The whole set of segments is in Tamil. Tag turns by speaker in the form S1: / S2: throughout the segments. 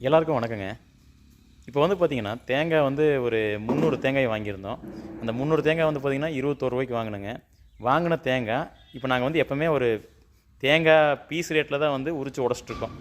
S1: எல்லாருக்கும் வணக்கங்க. இப்போ வந்து பார்த்திங்கன்னா தேங்காய் வந்து ஒரு முந்நூறு தேங்காய் வாங்கியிருந்தோம். அந்த முந்நூறு தேங்காய் வந்து பார்த்தீங்கன்னா இருபத்தோரு ரூபாய்க்கு வாங்கினோங்க. வாங்கின தேங்காய் இப்போ நாங்கள் வந்து எப்போவுமே ஒரு தேங்காய் பீஸ் ரேட்டில் தான் வந்து உரிச்சு உடச்சிட்ருக்கோம்.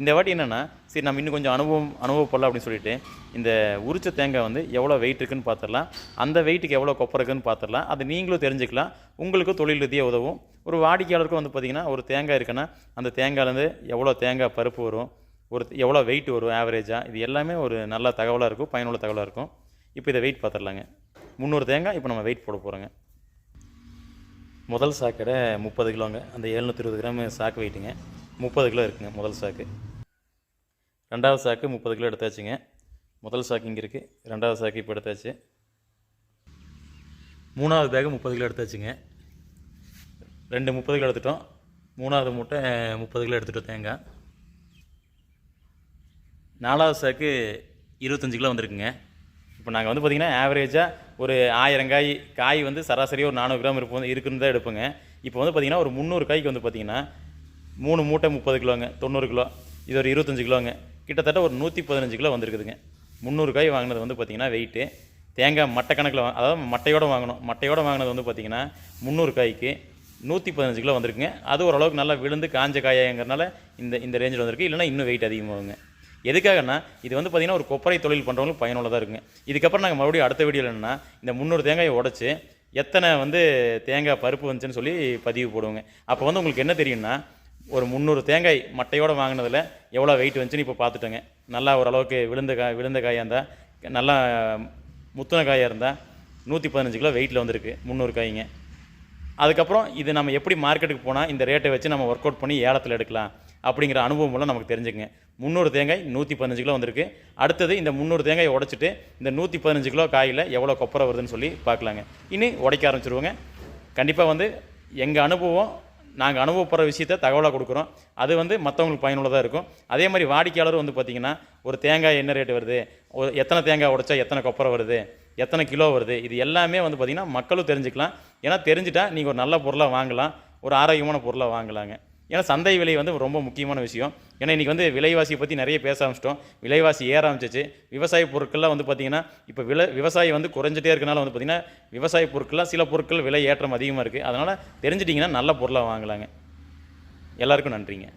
S1: இந்த வாட்டி என்னென்னா சரி நம்ம இன்னும் கொஞ்சம் அனுபவம் அனுபவப்படலாம் அப்படின்னு சொல்லிட்டு இந்த உரிச்ச தேங்காய் வந்து எவ்வளோ வெயிட் இருக்குன்னு பார்த்துடலாம் அந்த வெயிட்டுக்கு எவ்வளோ கொப்பரை இருக்குன்னு பார்த்துடலாம் அது நீங்களும் தெரிஞ்சுக்கலாம். உங்களுக்கும் தொழில் ரீதியாக உதவும். ஒரு வாடிக்கையாளருக்கும் வந்து பார்த்திங்கன்னா ஒரு தேங்காய் இருக்குன்னா அந்த தேங்காயிலேருந்து எவ்வளோ தேங்காய் பருப்பு வரும் ஒரு எவ்வளோ வெயிட் வரும் ஆவரேஜாக இது எல்லாமே ஒரு நல்ல தகவலாக இருக்கும் பயனுள்ள தகவலாக இருக்கும். இப்போ இதை வெயிட் பார்த்துடலாங்க. முந்நூறு தேங்காய் இப்போ நம்ம வெயிட் போட போகிறோங்க முதல் சாக்கடை முப்பது கிலோங்க. அந்த எழுநூற்றி இருபது கிராம் சாக்கு வெயிட்டுங்க முப்பது கிலோ இருக்குங்க முதல் சாக்கு. ரெண்டாவது சாக்கு முப்பது கிலோ எடுத்தாச்சுங்க. முதல் சாக்கு இங்கே இருக்குது ரெண்டாவது சாக்கு இப்போ எடுத்தாச்சு. மூணாவது பேக்கு முப்பது கிலோ எடுத்தாச்சுங்க. ரெண்டு முப்பது கிலோ எடுத்துட்டோம். மூணாவது மூட்டை முப்பது கிலோ எடுத்துகிட்டோம் தேங்காய். நாலாவது சாக்கு இருபத்தஞ்சு கிலோ வந்திருக்குங்க. இப்போ நாங்கள் வந்து பார்த்திங்கன்னா ஆவரேஜாக ஒரு ஆயிரம் காய் காய் வந்து சராசரியாக ஒரு நானூறு கிராம் இருப்போம் இருக்குன்னு தான் எடுப்போங்க. இப்போ வந்து பார்த்திங்கன்னா ஒரு முந்நூறு காய்க்கு வந்து பார்த்திங்கன்னா மூணு மூட்டை முப்பது கிலோங்க தொண்ணூறு கிலோ. இது ஒரு இருபத்தஞ்சு கிலோங்க. கிட்டத்தட்ட ஒரு நூற்றி பதினஞ்சு கிலோ வந்திருக்குதுங்க. முந்நூறு காய் வாங்கினது வந்து பார்த்திங்கன்னா வெயிட்டு தேங்காய் மட்டை கணக்கில் வா அதாவது மட்டையோடு வாங்கணும். மட்டையோடு வாங்கினது வந்து பார்த்திங்கன்னா முந்நூறு காய்க்கு நூற்றி பதினஞ்சு கிலோ வந்திருக்குங்க. அது ஓரளவுக்கு நல்லா விழுந்து காஞ்ச காயங்கிறனால இந்த இந்த ரேஞ்சில் வந்திருக்கு. இல்லைனா இன்னும் வெயிட் அதிகமாகுங்க. எதுக்காகன்னா இது வந்து பார்த்திங்கன்னா ஒரு கொப்பரை தொழில் பண்ணுறவங்களுக்கு பயனுள்ளதாக இருக்குங்க. இதுக்கப்புறம் நாங்கள் மறுபடியும் அடுத்த வீடியோவில் என்னென்னா இந்த முந்நூறு தேங்காயை உடச்சி எத்தனை வந்து தேங்காய் பருப்பு வந்துச்சுன்னு சொல்லி பதிவு போடுவோங்க. அப்போ வந்து உங்களுக்கு என்ன தெரியும்னா ஒரு முந்நூறு தேங்காய் மட்டையோடு வாங்கினதில் எவ்வளோ வெயிட் வந்துச்சுன்னு இப்போ பார்த்துட்டோங்க நல்லா ஓரளவுக்கு விழுந்த காய் விழுந்த காயாக இருந்தால் நல்லா முத்துன காயாக இருந்தால் நூற்றி பதினஞ்சு கிலோ வெயிட்டில் வந்திருக்கு முந்நூறு காய்ங்க. அதுக்கப்புறம் இது நம்ம எப்படி மார்க்கெட்டுக்கு போனால் இந்த ரேட்டை வச்சு நம்ம ஒர்க் அவுட் பண்ணி ஏலத்தில் எடுக்கலாம் அப்படிங்கிற அனுபவம் எல்லாம் நமக்கு தெரிஞ்சுக்குங்க. முந்நூறு தேங்காய் நூற்றி பதினஞ்சு கிலோ வந்திருக்கு. அடுத்தது இந்த முந்நூறு தேங்காயை உடைச்சிட்டு இந்த நூற்றி பதினஞ்சு கிலோ காயில் எவ்வளோ கொப்பரை வருதுன்னு சொல்லி பார்க்கலாங்க. இனி உடைக்க ஆரம்பிச்சிருவோங்க. கண்டிப்பாக வந்து எங்கள் அனுபவம் நாங்கள் அனுபவப்படுற விஷயத்த தகவலாக கொடுக்குறோம். அது வந்து மற்றவங்களுக்கு பயனுள்ளதாக இருக்கும். அதே மாதிரி வாடிக்கையாளரும் வந்து பார்த்திங்கன்னா ஒரு தேங்காய் என்ன ரேட் வருது? ஒரு எத்தனை தேங்காய் உடைச்சா எத்தனை கொப்பரை வருது? எத்தனை கிலோ வருது? இது எல்லாமே வந்து பார்த்திங்கன்னா மக்களும் தெரிஞ்சுக்கலாம். ஏன்னா தெரிஞ்சுட்டா நீங்கள் ஒரு நல்ல பொருளாக வாங்கலாம். ஒரு ஆரோக்கியமான பொருளாக வாங்கலாங்க. ஏன்னா சந்தை விலை வந்து ரொம்ப முக்கியமான விஷயம். ஏன்னா இன்றைக்கி வந்து விலைவாசியை பற்றி நிறைய பேச ஆரம்பிச்சிட்டோம். விலைவாசி ஏற ஆரம்பிச்சிச்சு. விவசாய பொருட்கள்லாம் வந்து பார்த்திங்கன்னா இப்போ விலை விவசாயி வந்து குறைஞ்சிட்டே இருக்கனால வந்து பார்த்திங்கன்னா விவசாய பொருட்கள்லாம் சில பொருட்கள் விலை ஏற்றம் அதிகமாக இருக்குது அதனால் தெரிஞ்சிட்டிங்கன்னா நல்ல பொருளாக வாங்கலாங்க. எல்லாருக்கும் நன்றிங்க.